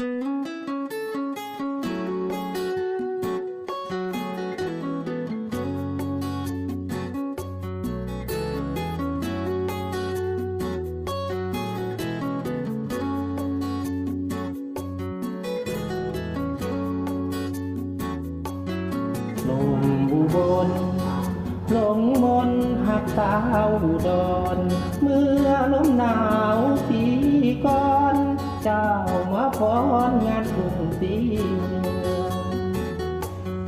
ลมอุบลหลงมนหักสาวอุดร เมื่อลมหนาวปีก่อน มาฟ้อนงานกรุงศรีเมือง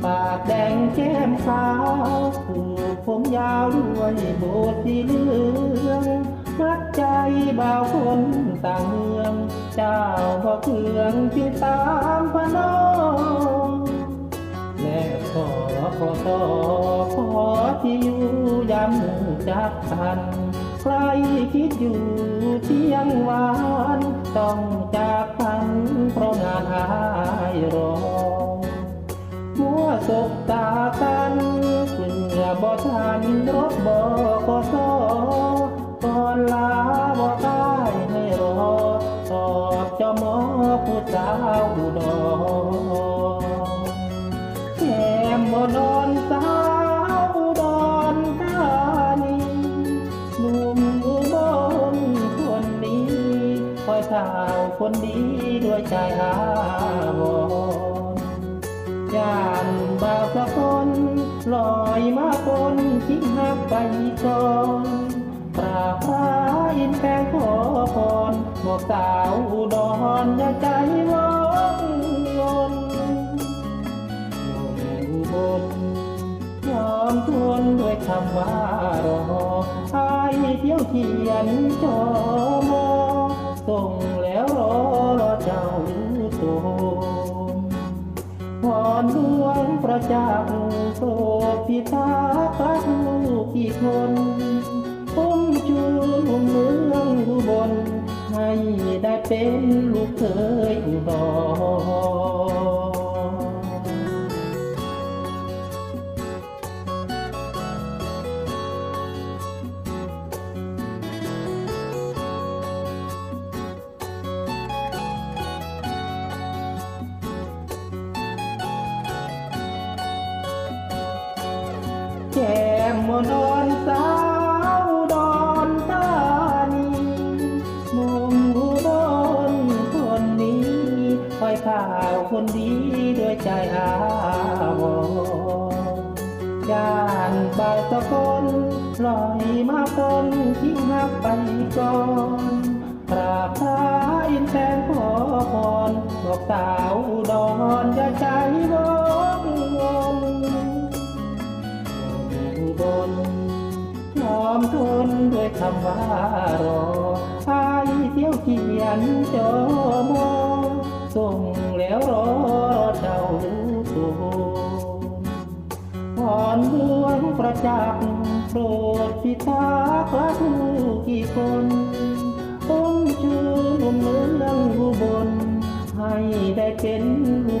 ปากแดงแก้มขาวผูกผมยาวด้วยโบสถ์สีเหลืองมัดใจบ่าวคนต่างเมือง เจ้าบ่อเครื่องที่ตามพนมและขอขอต่อขอที่อยู่ย้ำจากกัน ใครคิดอยู่เที่ยงหวาน ต้องจากกันเพราะงานหายรอมัวสบตากันเพื่อบ่ทันรถบ่กสก่อนลาบ่ได้ให้รอตอบเจ้าหมอผู้สาวอุดร คนดีด้วยใจอาวรย่านบ่าวสะคนลอยมาคนทิ้งหักไปก่อนกราบพระอินแปลงขอพรบอกสาวอุดรอย่าใจวอนงนอุบลยอมทวนด้วยคำว่ารอไอ้เที่ยวเขียนจอมอส่ง โตพรดวงประจักษ์โปรดพิทักษ์ลูกกี่คนผมจูนเมืองอุบลให้ได้เป็นลูกเคยอุดร ก้มมนอนสาวดอนตานีมุมอุบลคนนี้คอยข่าวคนดีด้วยใจอาวรย่านบายสะคนลอยมาคนทิ้งหักไปก่อนกราบพระอินแทนขอพรบอกสาวดอย่ นด้วยคำว่ารอพายเที่ยวเขียนจอมอส่งแล้วรอเจ้าตูพรดวงประจักษ์โปรดพิทักษ์รักลูกกี่คนผมชื่อมเมืองอุบลให้ได้เป็นลูก